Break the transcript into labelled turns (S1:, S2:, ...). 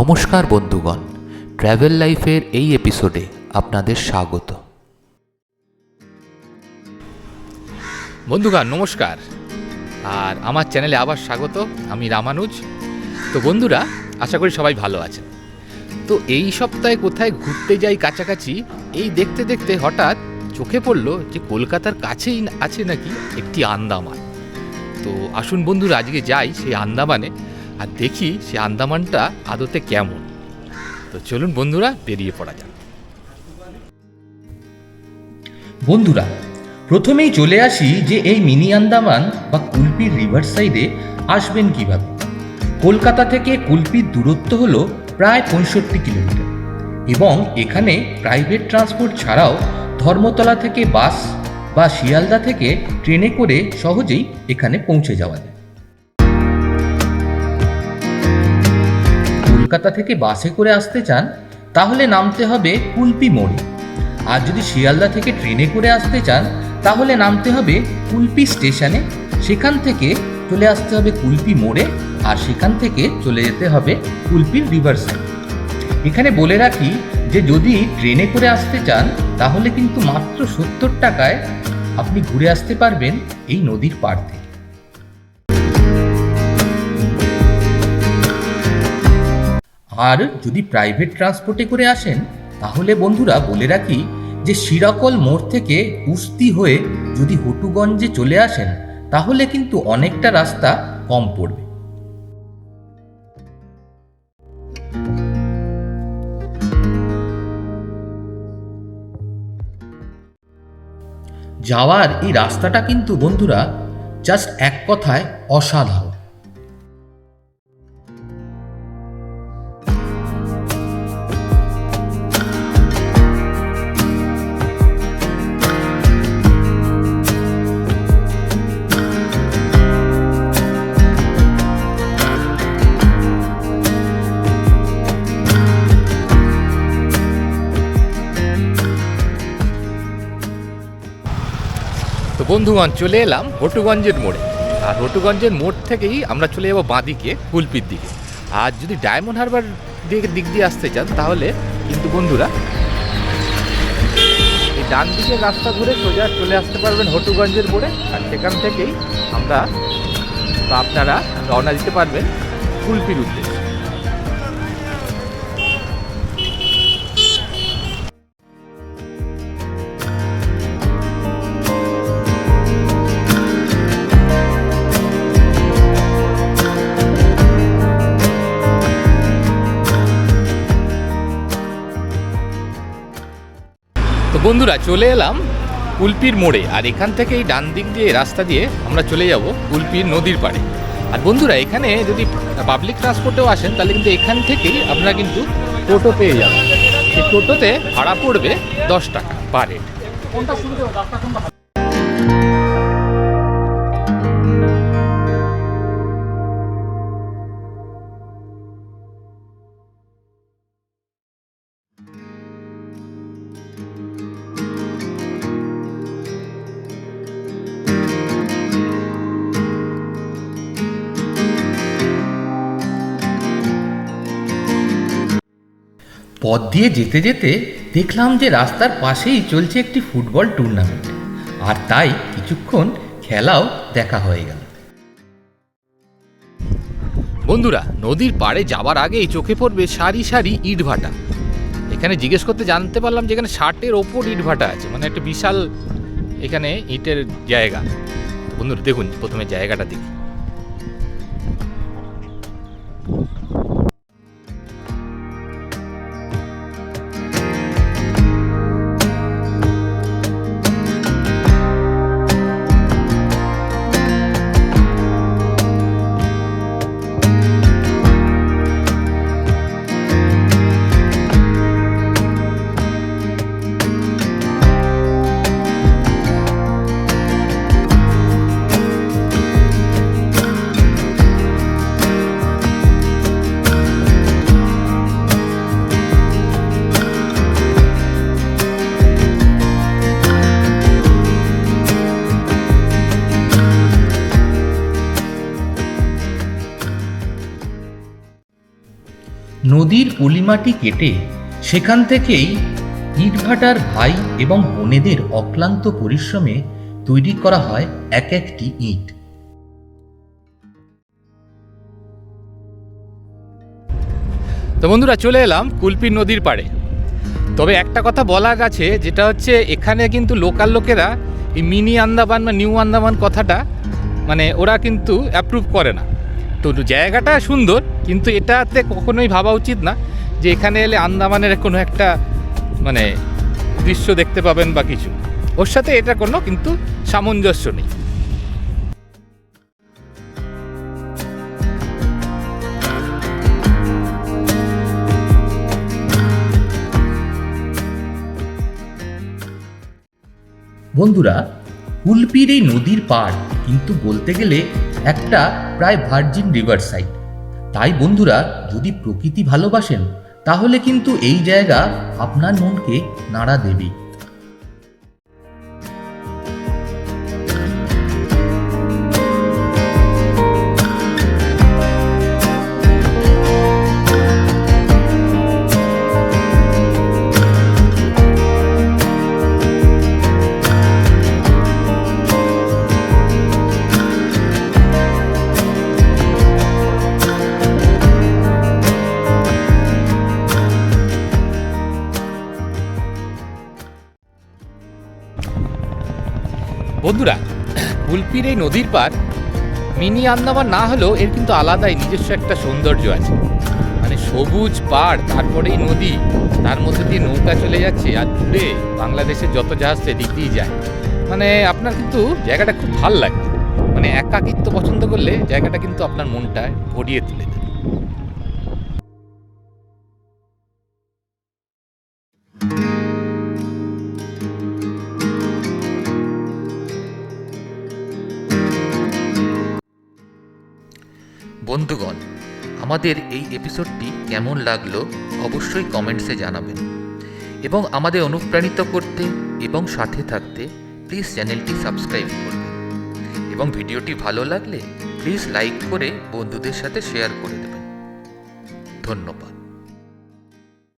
S1: নমস্কার বন্ধুগণ ট্র্যাভেল লাইফের এই এপিসোডে আপনাদের স্বাগত।
S2: বন্ধুগণ, নমস্কার। আর আমার চ্যানেলে আবার স্বাগত, আমি রামানুজ। তো বন্ধুরা, আশা করি সবাই ভালো আছেন। তো এই সপ্তাহে কোথায় ঘুরতে যাই কাছাকাছি, এই দেখতে দেখতে হঠাৎ চোখে পড়ল যে কলকাতার কাছেই আছে নাকি একটি আন্দামান। তো আসুন বন্ধুরা, আজকে যাই সেই আন্দামানে। আর দেখি সে আন্দামানটা আদতে কেমন। তো চলুন বন্ধুরা, বেরিয়ে পড়া যাক।
S3: বন্ধুরা, প্রথমেই চলে আসি যে এই মিনি আন্দামান বা কুলপির রিভার সাইডে আসবেন কীভাবে। কলকাতা থেকে কুলপির দূরত্ব হল প্রায় পঁয়ষট্টি কিলোমিটার এবং এখানে প্রাইভেট ট্রান্সপোর্ট ছাড়াও ধর্মতলা থেকে বাস বা শিয়ালদা থেকে ট্রেনে করে সহজেই এখানে পৌঁছে যাওয়া যায়। কলকাতা থেকে বাসে করে আসতে চান, তাহলে নামতে হবে কুলপি মোড়ে। আর যদি শিয়ালদা থেকে ট্রেনে করে আসতে চান, তাহলে নামতে হবে কুলপি স্টেশনে। সেখান থেকে চলে আসতে হবে কুলপি মোড়ে, আর সেখান থেকে চলে যেতে হবে কুলপির রিভার সাইড এখানে বলে রাখি যে যদি ট্রেনে করে আসতে চান, তাহলে কিন্তু মাত্র সত্তর টাকায় আপনি ঘুরে আসতে পারবেন এই নদীর পাড় আর যদি প্রাইভেট ট্রান্সপোর্টে করে আসেন, তাহলে বন্ধুরা বলে রাখি যে শিরাকল মোড় থেকে উস্তি হয়ে যদি হটুগঞ্জে চলে আসেন, তাহলে কিন্তু অনেকটা রাস্তা কম পড়বে। যাওয়ার এই রাস্তাটা কিন্তু বন্ধুরা জাস্ট এক কথায় অসাধারণ।
S2: তো বন্ধুগণ, চলে এলাম হটুগঞ্জের মোড়ে। আর হটুগঞ্জের মোড় থেকেই আমরা চলে যাব বাঁদিকে, কুলপির দিকে। আর যদি ডায়মন্ড হারবার দিকে, দিক দিয়ে আসতে চান, তাহলে কিন্তু বন্ধুরা, এই ডান দিকের রাস্তা ঘুরে সোজা চলে আসতে পারবেন হটুগঞ্জের মোড়ে। আর সেখান থেকেই আমরা আপনারা রওনা দিতে পারবেন কুলপির উদ্দেশ্যে। বন্ধুরা, চলে এলাম কুলপির মোড়ে। আর এখান থেকে এই ডান দিক দিয়ে, রাস্তা দিয়ে আমরা চলে যাব কুলপির নদীর পাড়ে। আর বন্ধুরা, এখানে যদি পাবলিক ট্রান্সপোর্টেও আসেন, তাহলে কিন্তু এখান থেকেই আপনারা কিন্তু টোটো পেয়ে যাবেন সেই টোটোতে ভাড়া পড়বে দশ টাকা পার হেড
S3: পথ দিয়ে যেতে যেতে দেখলাম যে রাস্তার পাশেই চলছে একটি ফুটবল টুর্নামেন্ট আর তাই কিছুক্ষণ খেলাও দেখা হয়ে গেল।
S2: বন্ধুরা, নদীর পাড়ে যাওয়ার আগেই চোখে পড়বে সারি সারি ইট ভাটা। এখানে জিজ্ঞেস করতে জানতে পারলাম যে এখানে ষাটের ওপর ইট ভাটা আছে মানে একটা বিশাল এখানে ইটের জায়গা। বন্ধুরা, দেখুন, প্রথমে জায়গাটা দেখি।
S3: নদীর পলিমাটি কেটে সেখান থেকেই ইটভাটার ভাই এবং বোনেদের অক্লান্ত পরিশ্রমে তৈরি করা হয় এক একটি ইট।
S2: তো বন্ধুরা, চলে এলাম কুলপি নদীর পাড়ে। তবে একটা কথা বলার আছে, যেটা হচ্ছে এখানে কিন্তু লোকাল লোকেরা এই মিনি আন্দামান বা নিউ আন্দামান কথাটা মানে ওরা কিন্তু অ্যাপ্রুভ করে না। তো জায়গাটা সুন্দর, কিন্তু এটাতে কখনোই ভাবা উচিত না যে এখানে এলে আন্দামানের কোনো একটা মানে দৃশ্য দেখতে পাবেন বা কিছু। ওর সাথে এটা কোনো কিন্তু সামঞ্জস্য নেই।
S3: বন্ধুরা, কুলপির এই নদীর পাড় কিন্তু বলতে গেলে একটা প্রায় ভার্জিন রিভার সাইড। তাই বন্ধুরা, যদি প্রকৃতি ভালোবাসেন, তাহলে কিন্তু এই জায়গা আপনার মনকে নাড়া দেবে
S2: বন্ধুরা কুলপির এই নদীর পার মিনি আন্দামান না হলেও এর কিন্তু আলাদাই নিজস্ব একটা সৌন্দর্য আছে। মানে সবুজ পাড় তারপরেই নদী, তার মধ্যে দিয়ে নৌকা চলে যাচ্ছে আর দূরে বাংলাদেশের যত জাহাজ সেদিক দিয়ে যায়। মানে আপনার কিন্তু জায়গাটা খুব ভালো লাগে। মানে একাকিত্ব পছন্দ করলে জায়গাটা কিন্তু আপনার মনটা ভরিয়ে তুলে দেবে
S1: বন্ধুগণ, আমাদের এই এপিসোডটি কেমন লাগল অবশ্যই কমেন্টসে জানাবেন। এবং আমাদের অনুপ্রাণিত করতে এবং সাথে থাকতে প্লিজ চ্যানেলটি সাবস্ক্রাইব করবেন। এবং ভিডিওটি ভালো লাগলে প্লিজ লাইক করে বন্ধুদের সাথে শেয়ার করে দেবেন। ধন্যবাদ।